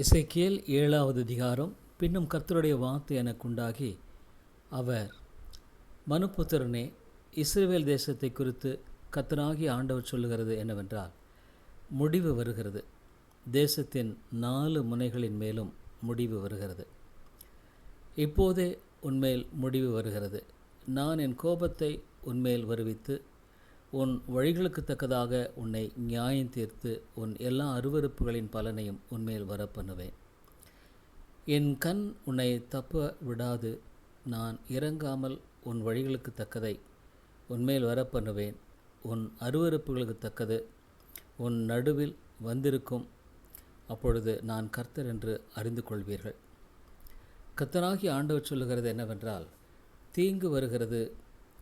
எசேக்கியேல் ஏழாவது அதிகாரம். பின்னும் கர்த்தருடைய வார்த்தை எனக்குண்டாகி அவர் மனுபுத்திரனே இஸ்ரேல் தேசத்தை குறித்து கத்தனாகி ஆண்டவர் சொல்லுகிறது என்னவென்றால் முடிவு வருகிறது. தேசத்தின் நாலு முனைகளின் மேலும் முடிவு வருகிறது. இப்போதே உன்மேல் முடிவு வருகிறது. நான் என் கோபத்தை உன்மேல் வருவித்து உன் வழிகளுக்கு தக்கதாக உன்னை நியாயம் தீர்த்து உன் எல்லா அருவருப்புகளின் பலனையும் உன்மேல் வரப்பண்ணுவேன். என் கண் உன்னை தப்ப விடாது. நான் இறங்காமல் உன் வழிகளுக்கு தக்கதை உன்மேல் வரப்பண்ணுவேன். உன் அருவருப்புகளுக்கு தக்கது உன் நடுவில் வந்திருக்கும். அப்பொழுது நான் கர்த்தர் என்று அறிந்து கொள்வீர்கள். கர்த்தராகி ஆண்டவர் சொல்லுகிறது என்னவென்றால் தீங்கு வருகிறது.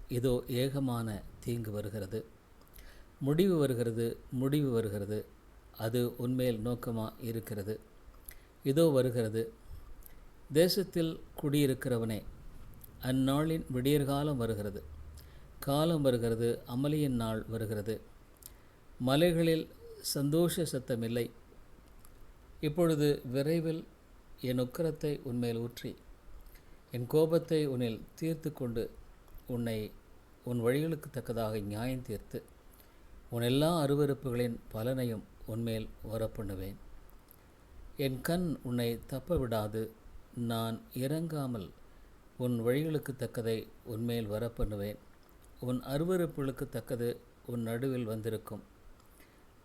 இதோ ஏகமான தீங்கு வருகிறது. முடிவு வருகிறது முடிவு வருகிறது. அது உன்மேல் நோக்கமாக இருக்கிறது. இதோ வருகிறது. தேசத்தில் குடியிருக்கிறவனே அந்நாளின் விடியற்காலம் வருகிறது. காலம் வருகிறது அமளியின் நாள் வருகிறது. மலைகளில் சந்தோஷ சத்தமில்லை இப்பொழுது விரைவில் என் உக்கரத்தை உன்மேல் ஊற்றி என் கோபத்தை உன்னில் தீர்த்து கொண்டு உன்னை உன் வழிகளுக்கு தக்கதாக நியாயம் தீர்த்து உன் எல்லா அருவருப்புகளின் பலனையும் உன்மேல் வரப்பண்ணுவேன். என் கண் உன்னை தப்ப விடாது நான் இறங்காமல் உன் வழிகளுக்கு தக்கதை உன்மேல் வரப்பண்ணுவேன். உன் அருவருப்புகளுக்கு தக்கது உன் நடுவில் வந்திருக்கும்.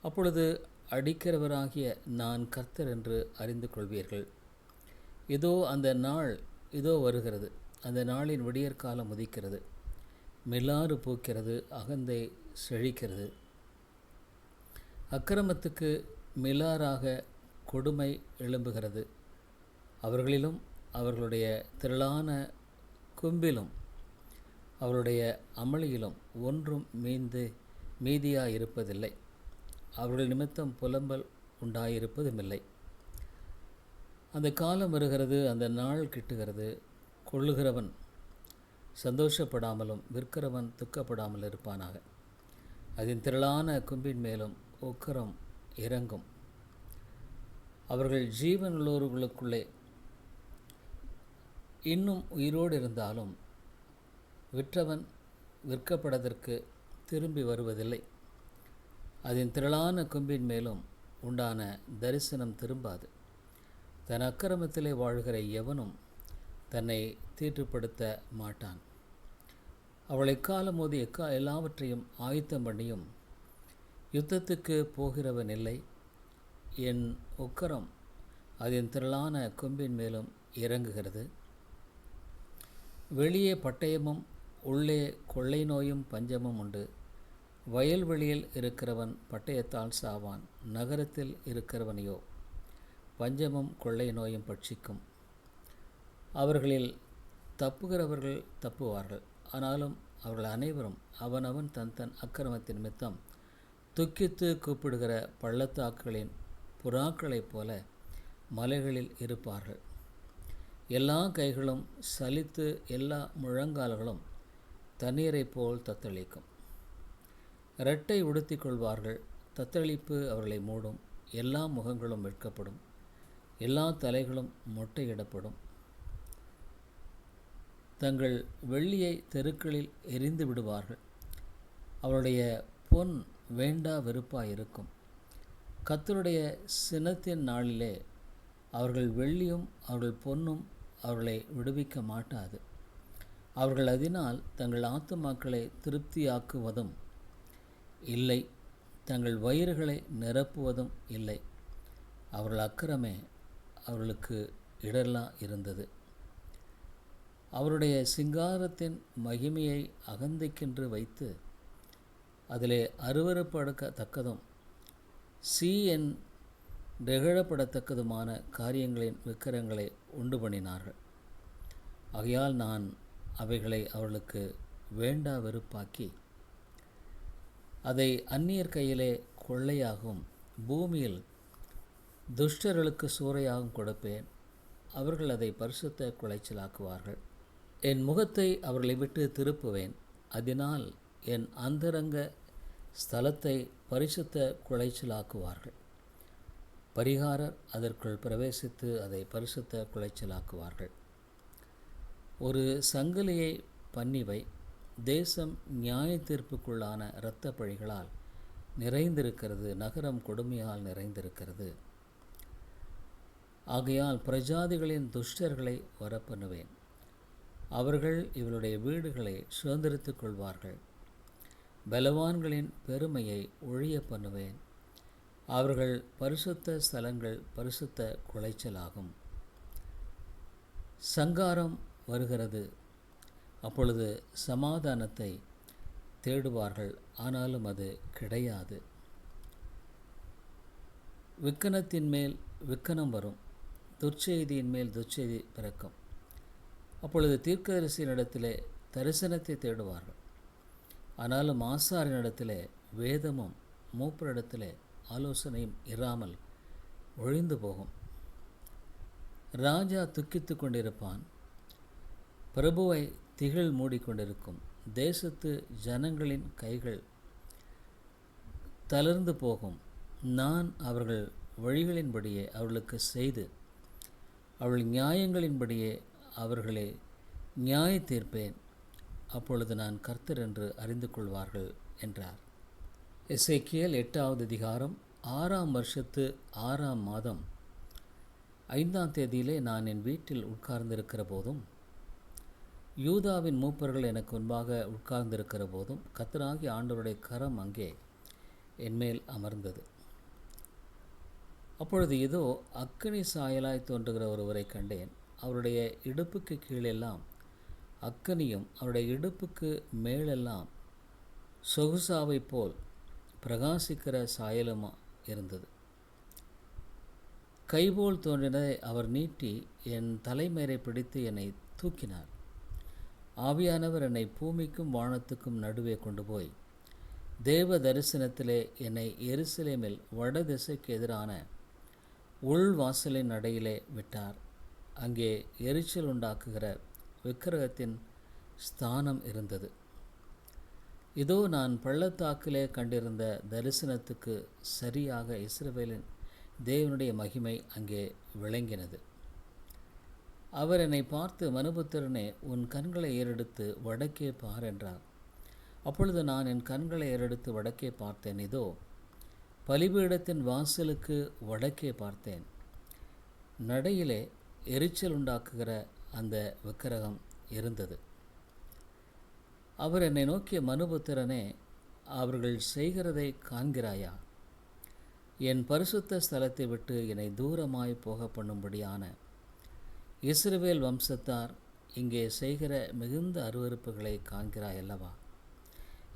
அப்பொழுது அடிக்கிறவராகிய நான் கர்த்தர் என்று அறிந்து கொள்வீர்கள். இதோ அந்த நாள் இதோ வருகிறது. அந்த நாளின் விடியற்காலம் உதிக்கிறது. மிலாறு பூக்கிறது அகந்தை செழிக்கிறது. அக்கிரமத்துக்கு மிலாராக கொடுமை எழும்புகிறது. அவர்களிலும் அவர்களுடைய திரளான கும்பிலும் அவருடைய அமளியிலும் ஒன்றும் மீந்து மீதியாக இருப்பதில்லை அவர்கள் நிமித்தம் புலம்பல் உண்டாயிருப்பதுமில்லை. அந்த காலம் வருகிறது அந்த நாள் கிட்டுகிறது. கொள்ளுகிறவன் சந்தோஷப்படாமலும் விற்கிறவன் துக்கப்படாமல் இருப்பானாக. அதன் திரளான கும்பின் மேலும் உக்கரம் இறங்கும். அவர்கள் ஜீவனுள்ளவர்களுக்குள்ளே இன்னும் உயிரோடு இருந்தாலும் விற்றவன் விற்கப்படதற்கு திரும்பி வருவதில்லை. அதன் திரளான கும்பின் மேலும் உண்டான தரிசனம் திரும்பாது. தன் அக்கிரமத்திலே வாழ்கிற எவனும் தன்னை தீட்டுப்படுத்த மாட்டான். அவள் எக்காலம் மோதி எக்கா எல்லாவற்றையும் ஆயத்தம் பண்ணியும் யுத்தத்துக்கு போகிறவன் இல்லை. என் உக்கரம் அதன் திரளான கொம்பின் மேலும் இறங்குகிறது. வெளியே பட்டயமும் உள்ளே கொள்ளை நோயும் பஞ்சமும் உண்டு. வயல்வெளியில் இருக்கிறவன் பட்டயத்தால் சாவான் நகரத்தில் இருக்கிறவனையோ பஞ்சமும் கொள்ளை நோயும் பட்சிக்கும். அவர்களில் தப்புகிறவர்கள் தப்புவார்கள். ஆனாலும் அவர்கள் அனைவரும் அவனவன் தன் தன் அக்கிரமத்தின் நிமித்தம் துக்கித்து கூப்பிடுகிற பள்ளத்தாக்குகளின் புறாக்களைப் போல மலைகளில் இருப்பார்கள். எல்லா கைகளும் சலித்து எல்லா முழங்கால்களும் தண்ணீரைப் போல் தத்தளிக்கும். இரட்டை உடுத்தி கொள்வார்கள். தத்தளிப்பு அவர்களை மூடும். எல்லா முகங்களும் வெட்கப்படும். எல்லா தலைகளும் மொட்டையிடப்படும். தங்கள் வெள்ளியை தெருக்களில் எரிந்து விடுவார்கள். அவருடைய பொன் வேண்டா வெறுப்பாக இருக்கும் கத்தருடைய சினத்தின் நாளிலே அவர்கள் வெள்ளியும் அவர்கள் பொன்னும் அவர்களை விடுவிக்க மாட்டாது. அவர்கள் அதனால் தங்கள் ஆத்துமாக்களை திருப்தியாக்குவதும் இல்லை. தங்கள் வயிறுகளை நிரப்புவதும் இல்லை. அவர்கள் அக்கறமே அவர்களுக்கு இடலா இருந்தது. அவருடைய சிங்காரத்தின் மகிமையை அகந்தைக்கென்று வைத்து அதிலே அருவறுப்படக்கத்தக்கதும் சி என் நெகிழப்படத்தக்கதுமான காரியங்களின் விக்கிரங்களை உண்டு பண்ணினார்கள். ஆகையால் நான் அவைகளை அவர்களுக்கு வேண்டா வெறுப்பாக்கி அதை அந்நியர் கையிலே கொள்ளையாகவும் பூமியில் துஷ்டர்களுக்கு சூறையாகவும் கொடுப்பேன். அவர்கள் அதை பரிசுத்த குலைச்சலாக்குவார்கள். என் முகத்தை அவர்களை விட்டு திருப்புவேன். அதனால் என் அந்தரங்க ஸ்தலத்தை பரிசுத்த குலைச்சலாக்குவார்கள். பரிகாரர் அதற்குள் பிரவேசித்து அதை பரிசுத்த குலைச்சலாக்குவார்கள். ஒரு சங்கிலியை பண்ணிவை தேசம் நியாய தீர்ப்புக்குள்ளான இரத்த பழிகளால் நிறைந்திருக்கிறது நகரம் கொடுமையால் நிறைந்திருக்கிறது. ஆகையால் பிரஜாதிகளின் துஷ்டர்களை வரப்பண்ணுவேன். அவர்கள் இவளுடைய வீடுகளை சுதந்திரித்துக் கொள்வார்கள். பலவான்களின் பெருமையை ஒழிய பண்ணுவேன். அவர்கள் பரிசுத்த ஸ்தலங்கள் பரிசுத்த குலைச்சலாகும். சங்காரம் வருகிறது. அப்பொழுது சமாதானத்தை தேடுவார்கள். ஆனாலும் அது கிடையாது. விக்கனத்தின் மேல் விக்கனம் வரும். துர்ச்செய்தியின் மேல் துர்ச்செய்தி பிறக்கும். அப்பொழுது தீர்க்கதரிசியினிடத்திலே தரிசனத்தை தேடுவார்கள். ஆனாலும் ஆசாரினிடத்திலே வேதமும் மூப்பரிடத்திலே ஆலோசனையும் இராமல் ஒழிந்து போகும். ராஜா துக்கித்து கொண்டிருப்பான். பிரபுவை திகழ் மூடிக்கொண்டிருக்கும் தேசத்து ஜனங்களின் கைகள் தளர்ந்து போகும். நான் அவர்கள் வழிகளின்படியே அவர்களுக்கு செய்து அவள் நியாயங்களின்படியே அவர்களை நியாய தீர்ப்பேன். அப்பொழுது நான் கர்த்தர் என்று அறிந்து கொள்வார்கள் என்றார். எஸ்ஐக்கியல் எட்டாவது அதிகாரம் ஆறாம் வருஷத்து ஆறாம் மாதம். ஐந்தாம் தேதியிலே நான் என் வீட்டில் உட்கார்ந்திருக்கிற போதும் யூதாவின் மூப்பர்கள் எனக்கு முன்பாக உட்கார்ந்திருக்கிற போதும் கத்தராகி ஆண்டவருடைய கரம் அங்கே என்மேல் அமர்ந்தது. அப்பொழுது இதோ அக்கனி சாயலாய் தோன்றுகிற ஒருவரை கண்டேன். அவருடைய இடுப்புக்கு கீழெல்லாம் அக்கனியும் அவருடைய இடுப்புக்கு மேலெல்லாம் சொகுசாவை போல் பிரகாசிக்கிற சாயலுமா இருந்தது. கைபோல் தோன்றினதை அவர் நீட்டி என் தலைமேரை பிடித்து என்னை தூக்கினார். ஆவியானவர் என்னை பூமிக்கும் வானத்துக்கும் நடுவே கொண்டு போய் தேவ தரிசனத்திலே என்னை எருசலேமில் வடதிசைக்கு எதிரான உள் வாசலின் நடையிலே விட்டார். அங்கே எரிச்சல் உண்டாக்குகிற விக்கிரகத்தின் ஸ்தானம் இருந்தது. இதோ நான் பள்ளத்தாக்கிலே கண்டிருந்த தரிசனத்துக்கு சரியாக இஸ்ரவேலின் தேவனுடைய மகிமை அங்கே விளங்கினது. அவர் என்னை பார்த்து மனுபுத்திரனே உன் கண்களை ஏறெடுத்து வடக்கே பார் என்றார். அப்பொழுது நான் என் கண்களை ஏறெடுத்து வடக்கே பார்த்தேன். இதோ பலிபீடத்தின் வாசலுக்கு வடக்கே பார்த்தேன். நடையிலே எரிச்சல் உண்டாக்குகிற அந்த விக்கிரகம் இருந்தது. அவர் என்னை நோக்கிய மனுபுத்திரனே அவர்கள் செய்கிறதை காண்கிறாயா? என் பரிசுத்த ஸ்தலத்தை விட்டு என்னை தூரமாய் போக பண்ணும்படியான இஸ்ரவேல் வம்சத்தார் இங்கே செய்கிற மிகுந்த அருவறுப்புகளை காண்கிறாய் அல்லவா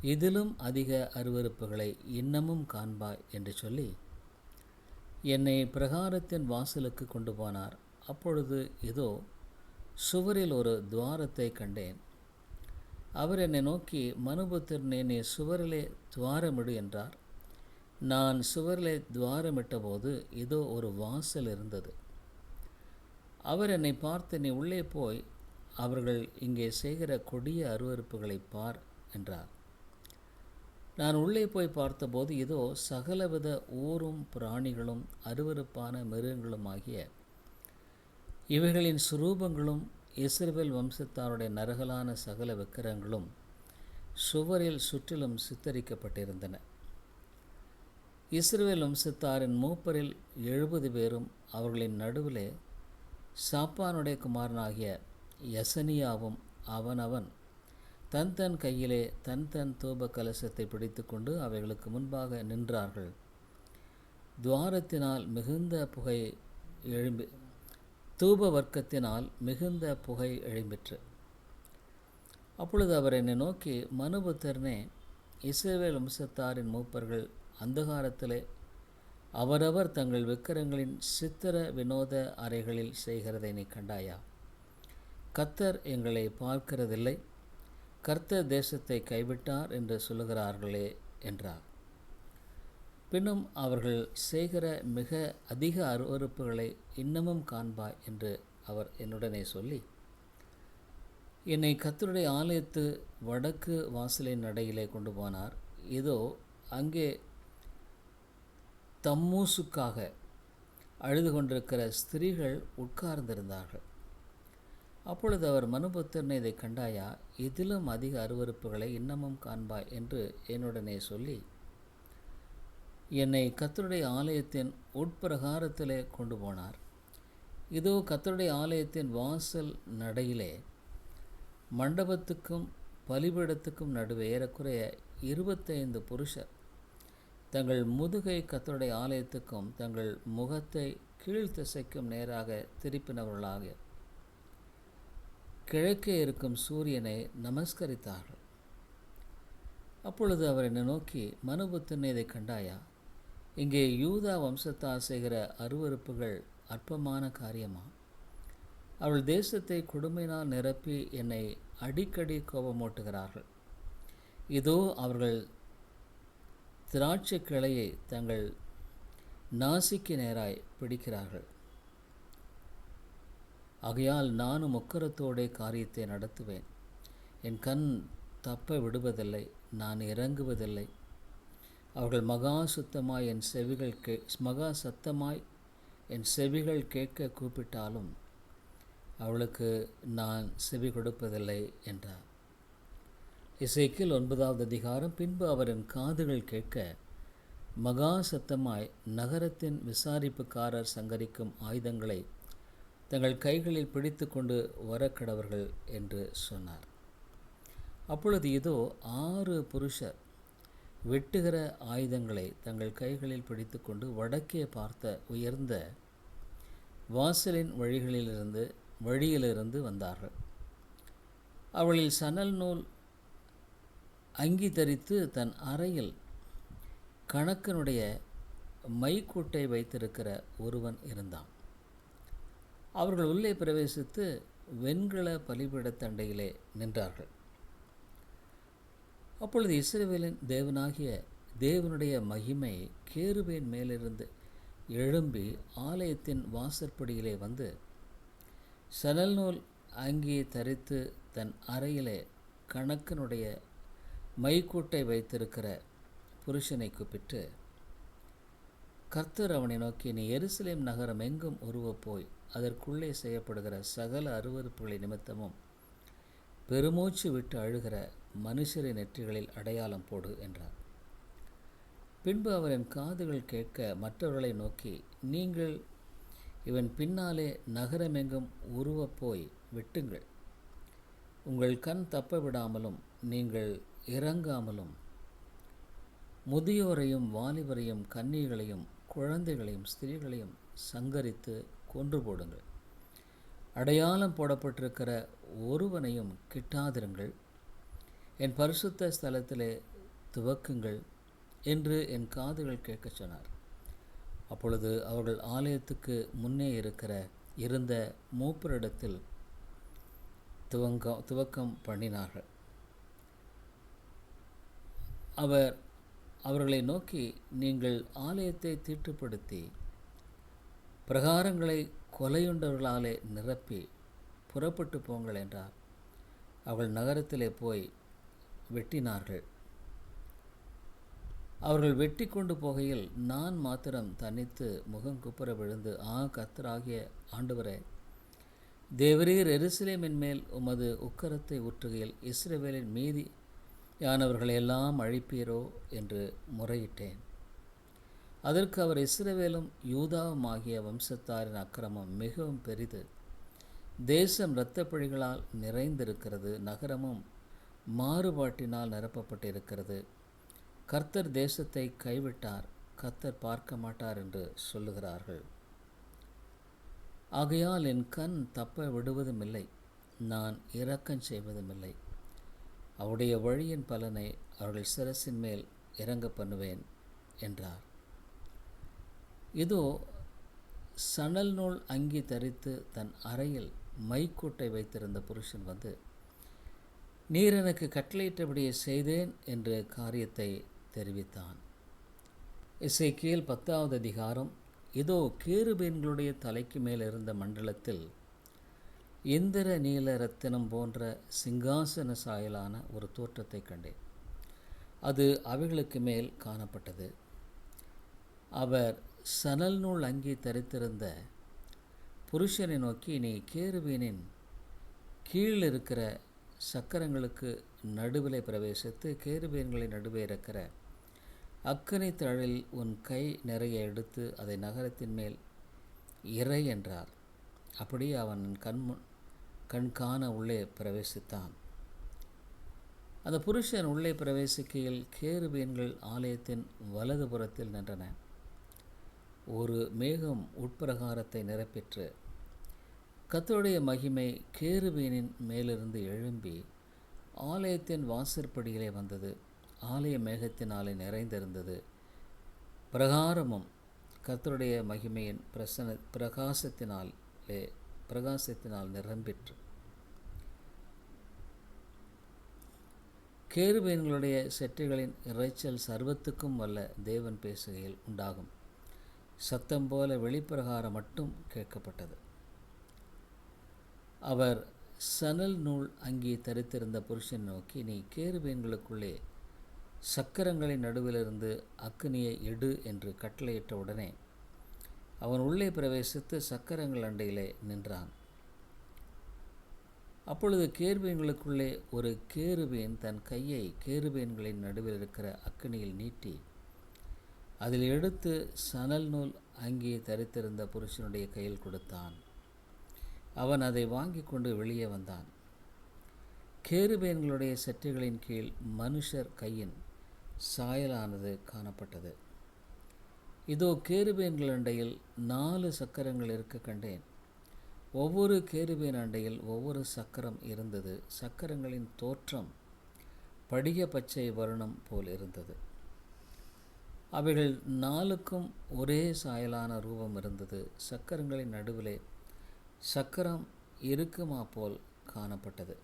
இதிலும் அதிக அருவறுப்புகளை இன்னமும் காண்பாய் என்று சொல்லி என்னை பிரகாரத்தின் வாசலுக்கு கொண்டு போனார். அப்பொழுது இதோ சுவரில் ஒரு துவாரத்தை கண்டேன். அவர் என்னை நோக்கி மனுபுத்திரனே நீ சுவரிலே துவாரமிடு என்றார். நான் சுவரிலே துவாரமிட்டபோது இதோ ஒரு வாசல் இருந்தது. அவர் என்னை பார்த்து நீ உள்ளே போய் அவர்கள் இங்கே செய்கிற கொடிய அருவறுப்புகளை பார் என்றார். நான் உள்ளே போய் பார்த்தபோது இதோ சகலவித ஊரும் பிராணிகளும் அருவருப்பான மிருகங்களும் ஆகிய இவைகளின் சுரூபங்களும் இஸ்ரவேல் வம்சத்தாருடைய நரகலான சகல விக்கிரங்களும் சுவரில் சுற்றிலும் சித்தரிக்கப்பட்டிருந்தன. இஸ்ரேல் வம்சத்தாரின் மூப்பரில் எழுபது பேரும் அவர்களின் நடுவிலே சாப்பானுடைய குமாரனாகிய யசனியாவும் அவனவன் தன் தன் கையிலே தன் தன் தூப கலசத்தை பிடித்துக்கொண்டு அவைகளுக்கு முன்பாக நின்றார்கள். துவாரத்தினால் மிகுந்த புகை எழும்பி தூப வர்க்கத்தினால் மிகுந்த புகை எழும்பிற்று. அப்பொழுது அவர் என்னை நோக்கி மனுபுத்தர்னே இஸ்ரவேல் வம்சத்தாரின் மூப்பர்கள் அந்தகாரத்திலே அவரவர் தங்கள் விக்கிரங்களின் சித்திர வினோத அறைகளில் செய்கிறதை நீ கண்டாயா? கத்தர் எங்களை பார்க்கிறதில்லை. கர்த்தர் தேசத்தை கைவிட்டார் என்று சொல்லுகிறார்களே என்றார். பின்னும் அவர்கள் செய்கிற மிக அதிக அருவறுப்புகளை இன்னமும் காண்பாய் என்று அவர் என்னுடனே சொல்லி என்னை கத்தருடைய ஆலயத்து வடக்கு வாசலின் நடையிலே கொண்டு போனார். இதோ அங்கே தம்மூசுக்காக அழுது கொண்டிருக்கிற ஸ்திரீகள் உட்கார்ந்திருந்தார்கள். அப்பொழுது அவர் மனுபுத்திரனை இதை கண்டாயா? இதிலும் அதிக அருவறுப்புகளை இன்னமும் காண்பாய் என்று என்னுடனே சொல்லி என்னை கத்தருடைய ஆலயத்தின் உட்பிரகாரத்திலே கொண்டு போனார். இதோ கத்தருடைய ஆலயத்தின் வாசல் நடையிலே மண்டபத்துக்கும் பலிபீடத்துக்கும் நடுவே ஏறக்குறைய இருபத்தைந்து புருஷர். தங்கள் முதுகை கத்தருடைய ஆலயத்துக்கும் தங்கள் முகத்தை கீழ்த்திசைக்கும் நேராக திருப்பினவர்களாக கிழக்கே இருக்கும் சூரியனை நமஸ்கரித்தார்கள். அப்பொழுது அவர் என்னை நோக்கி மனுபுத்தன் இதை கண்டாயா? இங்கே யூதா வம்சத்தார் செய்கிற அருவறுப்புகள் அற்பமான காரியமா? அவள் தேசத்தை கொடுமையினால் நிரப்பி என்னை அடிக்கடி கோபமூட்டுகிறார்கள். இதோ அவர்கள் திராட்சை கிளையை தங்கள் நாசிக்கு நேராய் பிடிக்கிறார்கள். ஆகையால் நானும் முக்கரத்தோடே காரியத்தை நடத்துவேன். என் கண் தப்ப விடுவதில்லை நான் இறங்குவதில்லை. அவர்கள் மகா சுத்தமாய் என் செவிகள் கே மகா சத்தமாய் என் செவிகள் கேட்க கூப்பிட்டாலும் அவளுக்கு நான் செவி கொடுப்பதில்லை என்றார். இசைக்கில் ஒன்பதாவது அதிகாரம் பின்பு அவரின் காதுகள் கேட்க மகா சத்தமாய் நகரத்தின் விசாரிப்புக்காரர் சங்கரிக்கும் ஆயுதங்களை தங்கள் கைகளில் பிடித்து கொண்டு வரக்கடவர்கள் என்று சொன்னார். அப்பொழுது இதோ ஆறு புருஷர் வெட்டுகிற ஆயுதங்களை தங்கள் கைகளில் பிடித்துக்கொண்டு வடக்கே பார்த்த உயர்ந்த வாசலின் வழிகளிலிருந்து வழியிலிருந்து வந்தார்கள். அவளில் சணல் நூல் அங்கி தரித்து தன் அறையில் கணக்கனுடைய மைக்கூட்டை வைத்திருக்கிற ஒருவன் இருந்தான். அவர்கள் உள்ளே பிரவேசித்து வெண்கல பலிபீடத்தண்டையிலே நின்றார்கள். அப்பொழுது இஸ்ரேவேலின் தேவனாகிய தேவனுடைய மகிமை கேருவேன் மேலிருந்து எழும்பி ஆலயத்தின் வாசற்படியிலே வந்து சணல் நூல் அங்கி தரித்து தன் அறையிலே கணக்கனுடைய மைக்கூட்டை வைத்திருக்கிற புருஷனை கூப்பிட்டு கர்த்தர் அவனை நோக்கி நீ எருசலேம் நகரம் எங்கும் போய் அதற்குள்ளே செய்யப்படுகிற சகல அருவறுப்புகளை நிமித்தமும் பெருமூச்சு விட்டு அழுகிற மனுஷரின் நெற்றிகளில் அடையாளம் போடு என்றார். பின்பு அவரின் காதுகள் கேட்க மற்றவர்களை நோக்கி நீங்கள் இவன் பின்னாலே நகரமெங்கும் உருவப் போய் வெட்டுங்கள். உங்கள் கண் தப்ப விடாமலும் நீங்கள் இறங்காமலும் முதியோரையும் வாலிபரையும் கன்னிகளையும் குழந்தைகளையும் ஸ்திரீகளையும் சங்கரித்து கொன்று போடுங்கள். அடையாளம் போடப்பட்டிருக்கிற ஒருவனையும் கிட்டாதிருங்கள். என் பரிசுத்த ஸ்தலத்திலே துவக்குங்கள் என்று என் காதுகள் கேட்கச் சொன்னார். அப்பொழுது அவர்கள் ஆலயத்துக்கு முன்னே இருக்கிற இருந்த மூப்பரிடத்தில் துவங்க துவக்கம் பண்ணினார்கள். அவர் அவர்களை நோக்கி நீங்கள் ஆலயத்தை தீட்டுப்படுத்தி பிரகாரங்களை கொலையுண்டவர்களாலே நிரப்பி புறப்பட்டு போங்கள் என்றார். அவள் நகரத்திலே போய் வெட்டினார்கள். அவர்கள் வெட்டி கொண்டு போகையில் நான் மாத்திரம் தனித்து முகம் குப்புற விழுந்து ஆ கத்தராகிய ஆண்டவரே தேவரீர் எருசலேமின் மேல் உமது உக்கரத்தை ஊற்றுகையில் இஸ்ரேவேலின் மீதி யானவர்களை எல்லாம் அழிப்பீரோ? என்று முறையிட்டேன். அதற்கு அவர் இஸ்ரவேலும் யூதாவும் ஆகிய வம்சத்தாரின் அக்கிரமம் மிகவும் பெரிது. தேசம் இரத்தப்பழிகளால் நிறைந்திருக்கிறது நகரமும் மாறுபாட்டினால் நிரப்பப்பட்டிருக்கிறது. கர்த்தர் தேசத்தை கைவிட்டார் கர்த்தர் பார்க்க மாட்டார் என்று சொல்லுகிறார்கள். ஆகையால் என் கண் தப்ப விடுவதுமில்லை நான் இரக்கம் செய்வதுமில்லை. அவருடைய வழியின் பலனை அவர்கள் சிரசின் மேல் இறங்க பண்ணுவேன் என்றார். இதோ சணல் நூல் அங்கி தரித்து தன் அறையில் மைக்கூட்டை வைத்திருந்த புருஷன் வந்து நீர் எனக்கு கட்டளையிட்டபடியே செய்தேன் என்ற காரியத்தை தெரிவித்தான். இசைக்கேல் பத்தாவது அதிகாரம் இதோ கேருபீன்களுடைய தலைக்கு மேல் இருந்த மண்டலத்தில் இந்திர நீல ரத்தினம் போன்ற சிங்காசன சாயலான ஒரு தோற்றத்தை கண்டேன். அது அவைகளுக்கு மேல் காணப்பட்டது. அவர் சணல் நூல் அங்கி தரித்திருந்த புருஷனை நோக்கி நீ கேருவீனின் கீழ் இருக்கிற சக்கரங்களுக்கு நடுவிலை பிரவேசித்து கேருபீன்களை நடுவே இருக்கிற அக்கனை தழில் உன் கை நிறைய எடுத்து அதை நகரத்தின் மேல் இறை என்றார். அப்படியே அவன் கண் கண் காண உள்ளே பிரவேசித்தான். அந்த புருஷன் உள்ளே பிரவேசிக்கையில் கேருபீன்கள் ஆலயத்தின் வலது புறத்தில் நின்றன. ஒரு மேகம் உட்பிரகாரத்தை நிரப்பிற்று. கத்தருடைய மகிமை கேருபீனின் மேலிருந்து எழும்பி ஆலயத்தின் வாசற்படியிலே வந்தது. ஆலய மேகத்தினாலே நிறைந்திருந்தது. பிரகாரமும் கத்தருடைய மகிமையின் பிரசன பிரகாசத்தினாலே பிரகாசத்தினால் நிரம்பிற்று. கேருபீன்களுடைய செட்டைகளின் இறைச்சல் சர்வத்துக்கும் வல்ல தேவன் பேசுகையில் உண்டாகும். சத்தம் போல வெளிப்பிரகாரம் மட்டும் கேட்கப்பட்டது. அவர் சணல் நூல் அங்கே தரித்திருந்த புருஷன் நோக்கி நீ கேருபீன்களுக்குள்ளே சக்கரங்களின் நடுவிலிருந்து அக்னியை எடு என்று கட்டளையிட்ட உடனே அவன் உள்ளே பிரவேசித்து சக்கரங்கள் அண்டையிலே நின்றான். அப்பொழுது கேர்பீன்களுக்குள்ளே ஒரு கேருபீன் தன் கையை கேருபீன்களின் நடுவில் இருக்கிற அக்னியில் நீட்டி அதில் எடுத்து சணல் நூல் அங்கே தரித்திருந்த புருஷனுடைய கையில் கொடுத்தான். அவன் அதை வாங்கி கொண்டு வெளியே வந்தான். கேருபேன்களுடைய செட்டைகளின் கீழ் மனுஷர் கையின் சாயலானது காணப்பட்டது. இதோ கேருபேன்கள் அண்டையில் நாலு சக்கரங்கள் இருக்க கண்டேன். ஒவ்வொரு கேருபேன் அண்டையில் ஒவ்வொரு சக்கரம் இருந்தது. சக்கரங்களின் தோற்றம் படிக பச்சை வருணம் போல் இருந்தது. அவைகள் நாலுக்கும் ஒரே சாயலான ரூபம் இருந்தது. சக்கரங்களின் நடுவிலே சக்கரம் இருக்குமா போல் காணப்பட்டது.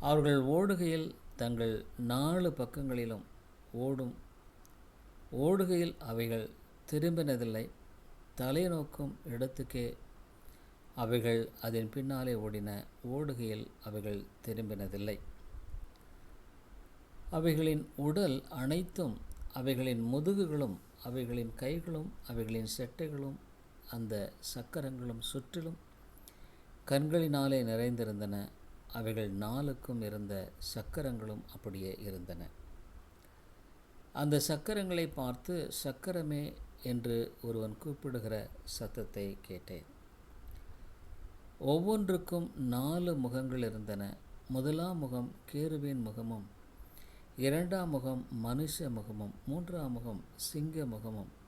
அவர்கள் ஓடுகையில் தங்கள் நாலு பக்கங்களிலும் ஓடும். ஓடுகையில் அவைகள் திரும்பினதில்லை. தலை நோக்கும் இடத்துக்கே அவைகள் அதன் பின்னாலே ஓடின. ஓடுகையில் அவைகள் திரும்பினதில்லை. அவைகளின் உடல் அனைத்தும் அவைகளின் முதுகுகளும் அவைகளின் கைகளும் அவைகளின் செட்டைகளும் அந்த சக்கரங்களும் சுற்றிலும் கண்களினாலே நிறைந்திருந்தன. அவைகள் நாளுக்கும் இருந்த சக்கரங்களும் அப்படியே இருந்தன. அந்த சக்கரங்களை பார்த்து சக்கரமே என்று ஒருவன் கூப்பிடுகிற சத்தத்தை கேட்டேன். ஒவ்வொன்றுக்கும் நாலு முகங்கள் இருந்தன. முதலாம் முகம் கேருவின் முகமும் இரண்டாம் முகம் மனுஷ முகமும் மூன்றாம் முகம் சிங்க முகமும்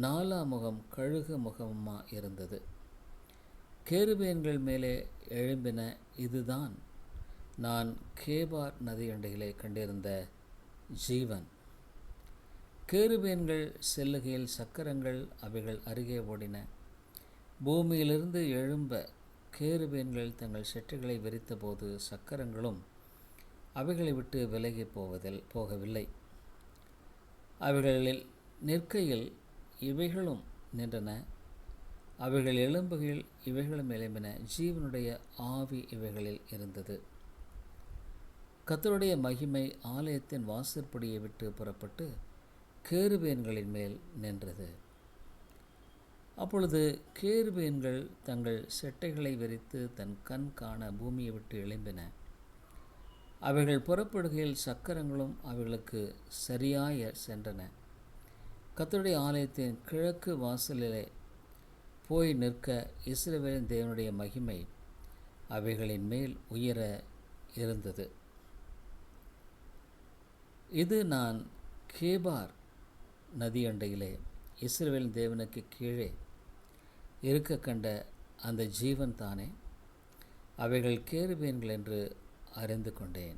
நாலா முகம் கழுகு முகமாக இருந்தது. கேருபேன்கள் மேலே எழும்பின இதுதான் நான் கேபார் நதியண்டையிலே கண்டிருந்த ஜீவன். கேருபேன்கள் செல்லுகையில் சக்கரங்கள் அவைகள் அருகே ஓடின. பூமியிலிருந்து எழும்ப கேருபேன்கள் தங்கள் செட்டுகளை விரித்தபோது சக்கரங்களும் அவைகளை விட்டு விலகி போவதில் போகவில்லை. அவைகளில் நிற்கையில் இவைகளும் நின்றன. அவைகள் எலும்புகள் இவைகளும் எழும்பின. ஜீவனுடைய ஆவி இவைகளில் இருந்தது. கத்தருடைய மகிமை ஆலயத்தின் வாசற்படியை விட்டு புறப்பட்டு கேருபேன்களின் மேல் நின்றது. அப்பொழுது கேருபேன்கள் தங்கள் செட்டைகளை விரித்து தன் கண் காண பூமியை விட்டு எழும்பின. அவைகள் புறப்படுகையில் சக்கரங்களும் அவைகளுக்கு சரியாய சென்றன. கத்தருடைய ஆலயத்தின் கிழக்கு வாசலிலே போய் நிற்க இஸ்ரவேலின் தேவனுடைய மகிமை அவைகளின் மேல் உயர இருந்தது. இது நான் கேபார் நதியண்டையிலே இஸ்ரவேலின் தேவனுக்கு கீழே இருக்க கண்ட அந்த ஜீவன் தானே? அவைகள் கேருபேன்கள் என்று அறிந்து கொண்டேன்.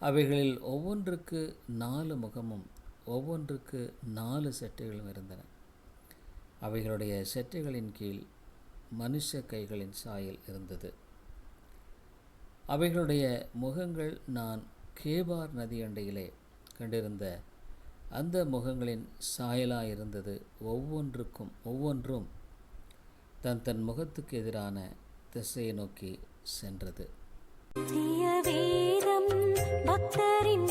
அவைகளில் ஒவ்வொன்றுக்கு நாலு முகமும் ஒவ்வொன்றுக்கு நாலு செட்டைகளும் இருந்தன. அவைகளுடைய செட்டைகளின் கீழ் மனுஷ கைகளின் சாயல் இருந்தது. அவைகளுடைய முகங்கள் நான் கேபார் நதியண்டையிலே கண்டிருந்த அந்த முகங்களின் சாயலாக இருந்தது ஒவ்வொன்றுக்கும் ஒவ்வொன்றும் தன் தன் முகத்துக்கு எதிரான திசையை நோக்கி சென்றது. பக்தரின்